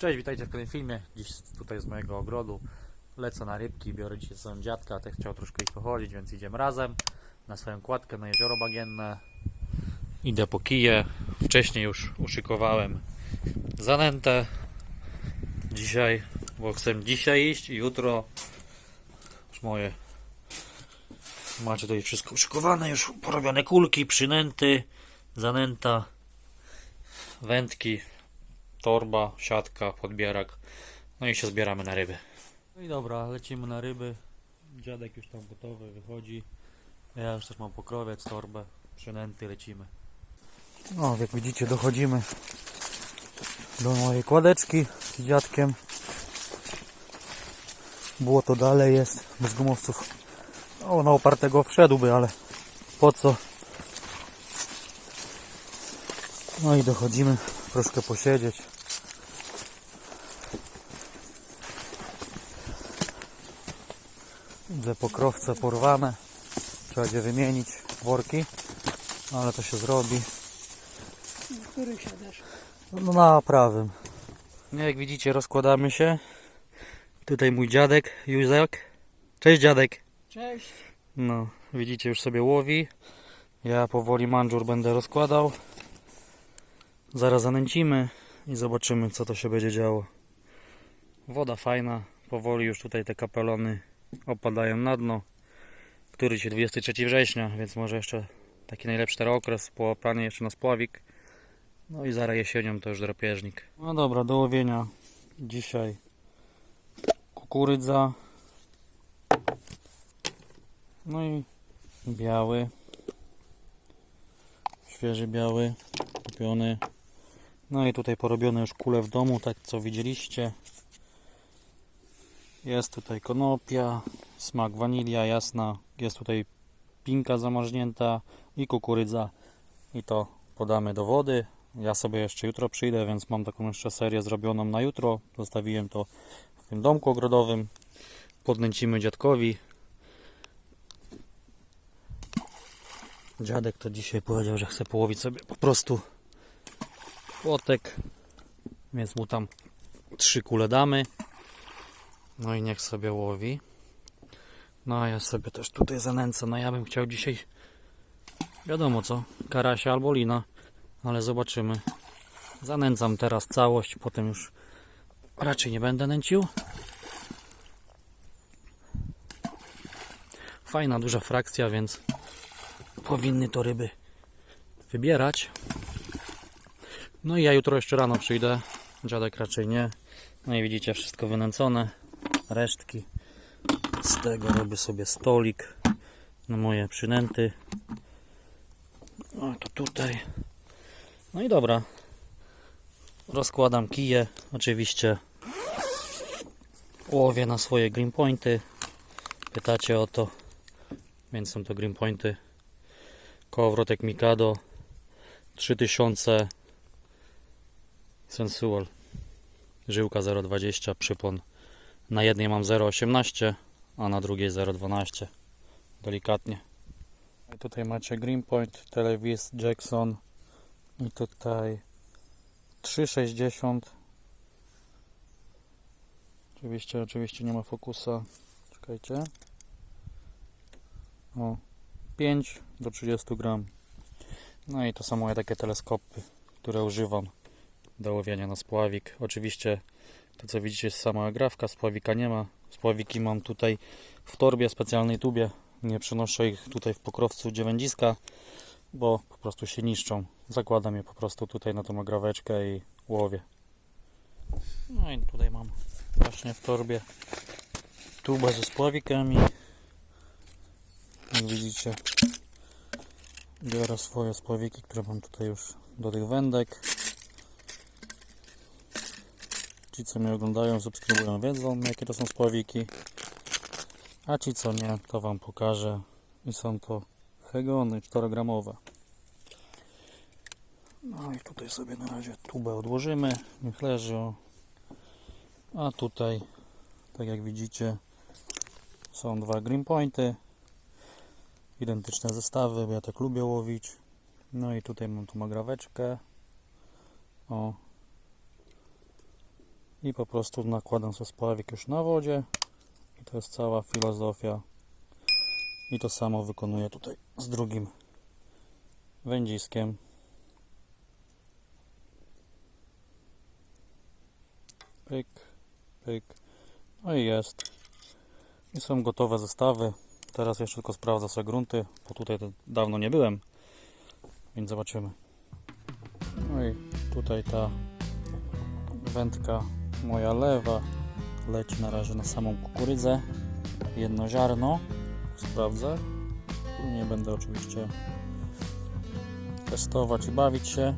Cześć, witajcie w kolejnym filmie. Dziś tutaj z mojego ogrodu lecę na rybki, biorę dzisiaj ze sobą dziadka, też chciał troszkę ich pochodzić, więc idziemy razem na swoją kładkę na jezioro bagienne. Idę po kije. Wcześniej już uszykowałem zanętę. Dzisiaj, bo chcę dzisiaj iść i jutro już moje macie tutaj wszystko uszykowane, już porobione kulki, przynęty, zanęta, wędki, torba, siatka, podbierak. No i się zbieramy na ryby. No i dobra, lecimy na ryby. Dziadek już tam gotowy, wychodzi. Ja już też mam pokrowiec, torbę, przynęty, lecimy. No, jak widzicie, dochodzimy do mojej kładeczki z dziadkiem. Było to dalej jest, bez gumowców. O, na opartego wszedłby, ale po co? No i dochodzimy, troszkę posiedzieć. Widzę pokrowce porwane. Trzeba będzie wymienić worki, ale to się zrobi. Który siadasz? No na prawym. No jak widzicie rozkładamy się. Tutaj mój dziadek, Józek. Cześć dziadek. Cześć. No, widzicie już sobie łowi. Ja powoli mandżur będę rozkładał. Zaraz zanęcimy i zobaczymy co to się będzie działo. Woda fajna. Powoli już tutaj te kapelony opadają na dno. Który dzisiaj 23 września, więc może jeszcze taki najlepszy teraz okres. Połapany jeszcze na spławik. No i zaraz jesienią to już drapieżnik. No dobra, do łowienia dzisiaj kukurydza. No i biały. Świeży biały, kupiony. No i tutaj porobione już kule w domu, tak co widzieliście. Jest tutaj konopia, smak wanilia jasna, jest tutaj pinka zamarznięta i kukurydza. I to podamy do wody. Ja sobie jeszcze jutro przyjdę, więc mam taką jeszcze serię zrobioną na jutro. Zostawiłem to w tym domku ogrodowym. Podnęcimy dziadkowi. Dziadek to dzisiaj powiedział, że chce połowić sobie po prostu płotek. Więc mu tam trzy kule damy. No i niech sobie łowi. No a ja sobie też tutaj zanęcę. No ja bym chciał dzisiaj wiadomo co, karasia albo lina. Ale zobaczymy. Zanęcam teraz całość, potem już raczej nie będę nęcił. Fajna, duża frakcja, więc powinny to ryby wybierać. No i ja jutro jeszcze rano przyjdę. Dziadek raczej nie. No i widzicie, wszystko wynęcone. Resztki. Z tego robię sobie stolik na moje przynęty. O, to tutaj. No i dobra. Rozkładam kije. Oczywiście łowię na swoje green pointy. Pytacie o to. Więc są to green pointy. Kołowrotek Mikado 3000 Sensual. Żyłka 0,20 przypon. Na jednej mam 0,18, a na drugiej 0,12. Delikatnie. I tutaj macie Green Point, Televis, Jackson i tutaj 3,60. Oczywiście, oczywiście nie ma fokusa. Czekajcie. O, 5 do 30 gram. No i to są moje takie teleskopy, które używam do łowienia na spławik. Oczywiście to co widzicie jest sama agrafka, spławika nie ma. Spławiki mam tutaj w torbie, specjalnej tubie. Nie przenoszę ich tutaj w pokrowcu gdzie wędziska, bo po prostu się niszczą. Zakładam je po prostu tutaj na tą agraweczkę i łowię. No i tutaj mam właśnie w torbie tubę ze spławikami. Jak widzicie, biorę swoje spławiki, które mam tutaj już do tych wędek. Ci, co mnie oglądają, subskrybują, wiedzą, jakie to są spławiki. A ci, co nie, to Wam pokażę. I są to hegony 4-gramowe. No i tutaj sobie na razie tubę odłożymy. Niech leży. A tutaj, tak jak widzicie, są dwa green pointy identyczne zestawy, bo ja tak lubię łowić. No i tutaj mam tu magraweczkę. O. I po prostu nakładam sobie spławik już na wodzie. I to jest cała filozofia. I to samo wykonuję tutaj z drugim wędziskiem. Pyk, pyk. No i jest. I są gotowe zestawy. Teraz jeszcze tylko sprawdzę sobie grunty, bo tutaj dawno nie byłem. Więc zobaczymy. No i tutaj ta wędka moja lewa leci na razie na samą kukurydzę. Jedno ziarno. Sprawdzę. Nie będę oczywiście testować i bawić się.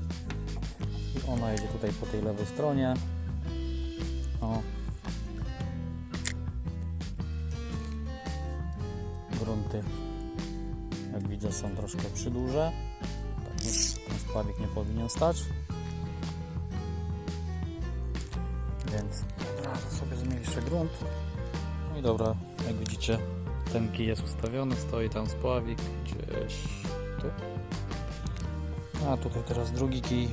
I ona jedzie tutaj po tej lewej stronie. O. Grunty, jak widzę, są troszkę przyduże. Tak, ten spławik nie powinien stać. Sobie zmniejszę grunt. No i dobra, jak widzicie, ten kij jest ustawiony, stoi tam spławik gdzieś tu. A tutaj teraz drugi kij.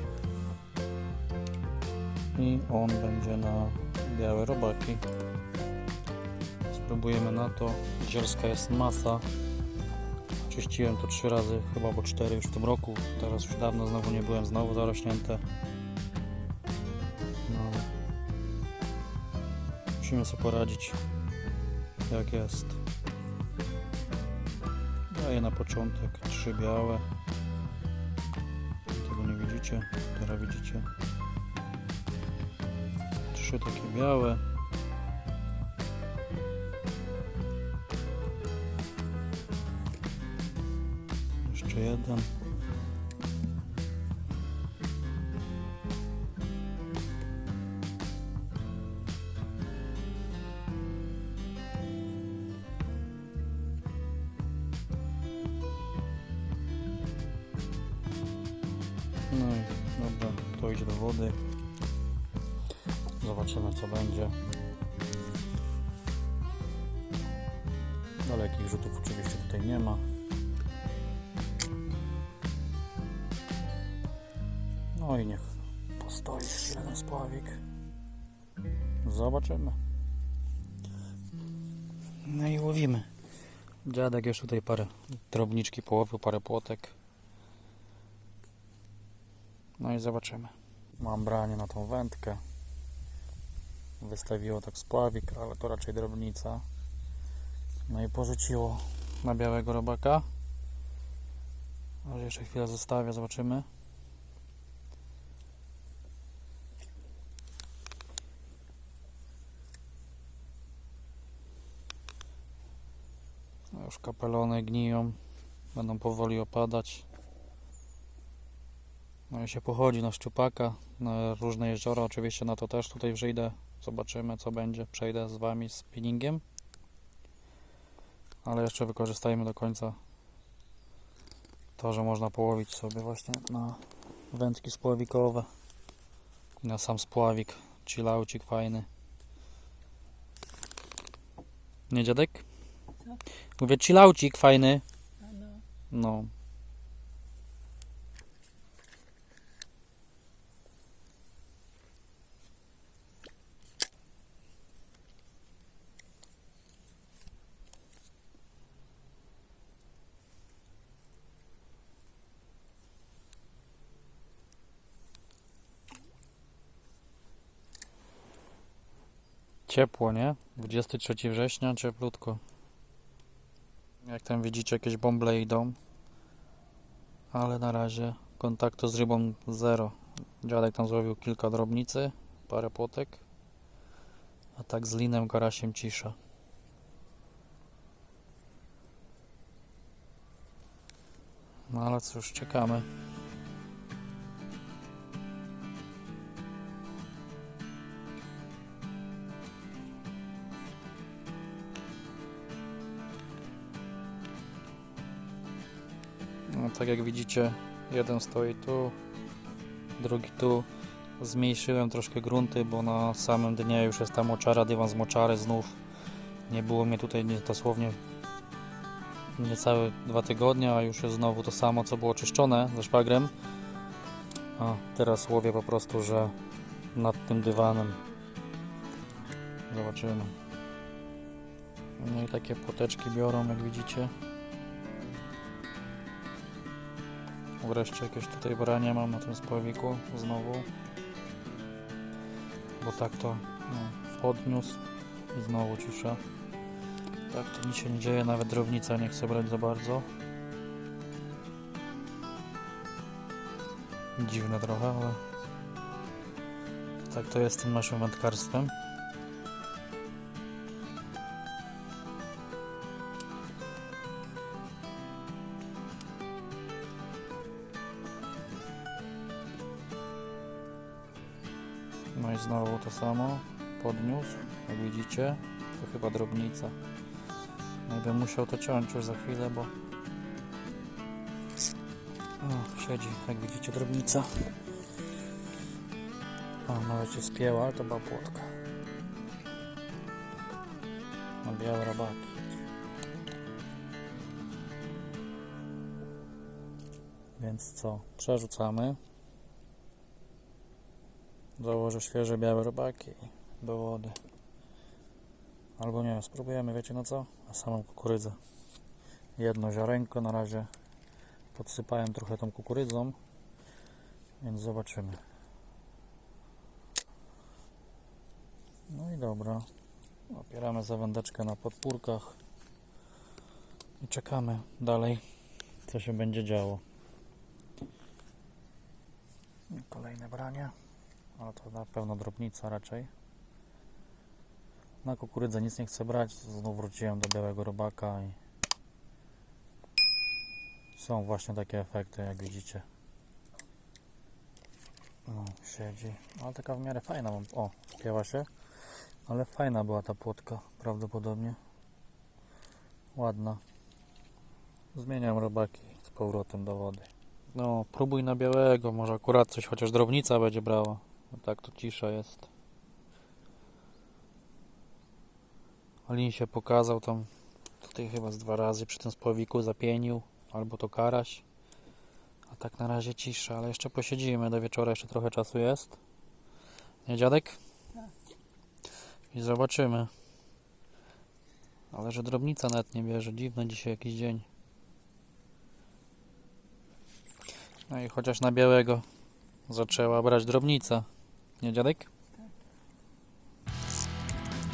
I on będzie na białe robaki. Spróbujemy na to. Zielska jest masa. Czyściłem to trzy razy, chyba po cztery już w tym roku. Teraz już dawno znowu nie byłem, znowu zarośnięte. Musimy sobie poradzić jak jest. Daję na początek trzy białe. Tego nie widzicie, teraz widzicie. Trzy takie białe. Jeszcze jeden. Do wody. Zobaczymy co będzie. Dalekich rzutów oczywiście tutaj nie ma. No i niech postoi chwilę ten spławik. Zobaczymy. No i łowimy. Dziadek już tutaj parę drobniczki połowił, parę płotek. No i zobaczymy. Mam branie na tą wędkę. Wystawiło tak spławik, ale to raczej drobnica. No i porzuciło na białego robaka. Może jeszcze chwilę zostawię, zobaczymy. No już kapelony gniją. Będą powoli opadać. No i się pochodzi na szczupaka, na różne jeziora. Oczywiście na to też tutaj przyjdę. Zobaczymy co będzie. Przejdę z Wami z spinningiem. Ale jeszcze wykorzystajmy do końca to, że można połowić sobie właśnie na wędki spławikowe. I na sam spławik. Chillaucik fajny. Nie dziadek? Co? Mówię chillaucik fajny. A no, Ciepło, nie? 23 września, cieplutko. Jak tam widzicie, jakieś bąble idą. Ale na razie kontaktu z rybą zero. Dziadek tam złowił kilka drobnicy, parę płotek. A tak z linem karasiem cisza. No ale cóż, czekamy. Tak jak widzicie, jeden stoi tu, drugi tu. Zmniejszyłem troszkę grunty, bo na samym dnie już jest ta moczara, dywan z moczary znów. Nie było mnie tutaj nie, dosłownie niecałe dwa tygodnie, a już jest znowu to samo, co było czyszczone ze szwagrem. A teraz łowię po prostu, że nad tym dywanem Zobaczymy. No i takie płoteczki biorą, jak widzicie. Wreszcie jakieś tutaj brania mam na tym spławiku znowu. Bo tak to no, podniósł i znowu cisza. Tak to nic się nie dzieje, nawet drobnica nie chce brać za bardzo. Dziwne trochę, ale tak to jest z tym naszym wędkarstwem. No i znowu to samo. Podniósł, jak widzicie. To chyba drobnica. No bym musiał to ciąć już za chwilę, bo... O, siedzi, jak widzicie, drobnica. O, nawet się spięła, ale to była płotka. Na białe robaki. Więc co? Przerzucamy. Założę świeże białe robaki do wody. Albo nie, spróbujemy, wiecie na co? Na samą kukurydzę. Jedno ziarenko na razie podsypałem trochę tą kukurydzą, więc zobaczymy. No i dobra. Opieramy zawędeczkę na podpórkach i czekamy dalej, co się będzie działo. Kolejne branie, ale to na pewno drobnica raczej. Na kukurydzę nic nie chcę brać, znów wróciłem do białego robaka i są właśnie takie efekty, jak widzicie. No, siedzi. Ale taka w miarę fajna. O, spięła się. Ale fajna była ta płotka, prawdopodobnie. Ładna. Zmieniam robaki z powrotem do wody. No, próbuj na białego, może akurat coś, chociaż drobnica będzie brała. No tak, to cisza jest. Lin się pokazał tam tutaj chyba z dwa razy przy tym spławiku zapienił. Albo to karaś. A tak na razie cisza, ale jeszcze posiedzimy do wieczora, jeszcze trochę czasu jest. Nie dziadek? I zobaczymy. Ale że drobnica nawet nie bierze. Dziwny dzisiaj jakiś dzień. No i chociaż na białego zaczęła brać drobnica. Nie dziadek?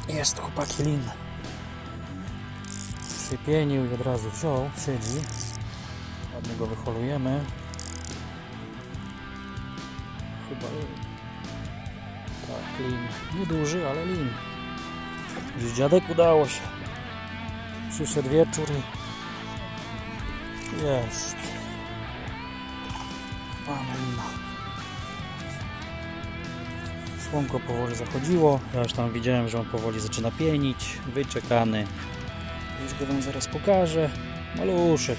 Jest chłopaki lin. Przypienił i od razu wziął, siedzi. Ładnie go wyholujemy. Chyba lin. Tak, lin. Nieduży, ale lin. Już dziadek udało się. Przyszedł wieczór i jest. Mamy lina. Słonko powoli zachodziło. Ja już tam widziałem, że on powoli zaczyna pienić. Wyczekany. Już go wam zaraz pokażę. Maluszek.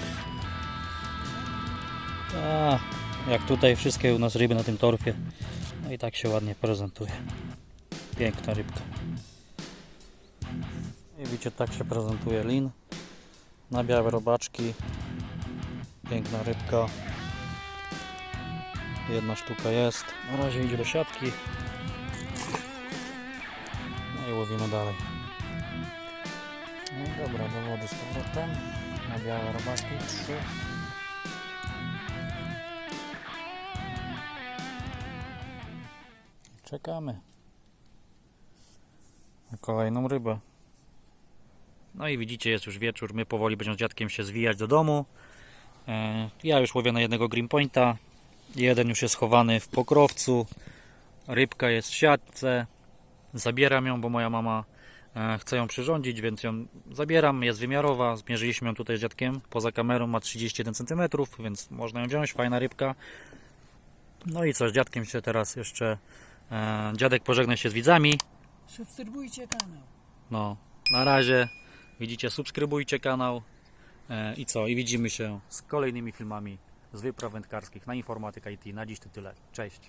A, jak tutaj wszystkie u nas ryby na tym torfie. No i tak się ładnie prezentuje. Piękna rybka. I widzicie, tak się prezentuje lin. Na białe robaczki. Piękna rybka. Jedna sztuka jest. Na razie idzie do siatki. Łowimy dalej. No dobra, do wody z powrotem. Na białe robaki. Trzy. Czekamy na kolejną rybę. No i widzicie, jest już wieczór. My powoli będziemy z dziadkiem się zwijać do domu. E, Ja już łowię na jednego green pointa. Jeden już jest schowany w pokrowcu. Rybka jest w siatce. Zabieram ją, bo moja mama e, chce ją przyrządzić, więc ją zabieram. Jest wymiarowa. Zmierzyliśmy ją tutaj z dziadkiem. Poza kamerą ma 31 cm, więc można ją wziąć. Fajna rybka. No i co, z dziadkiem się teraz jeszcze. E, dziadek pożegna się z widzami. Subskrybujcie kanał. No, na razie widzicie, subskrybujcie kanał e, i co? I widzimy się z kolejnymi filmami z wypraw wędkarskich na Informatyka IT. Na dziś to tyle. Cześć.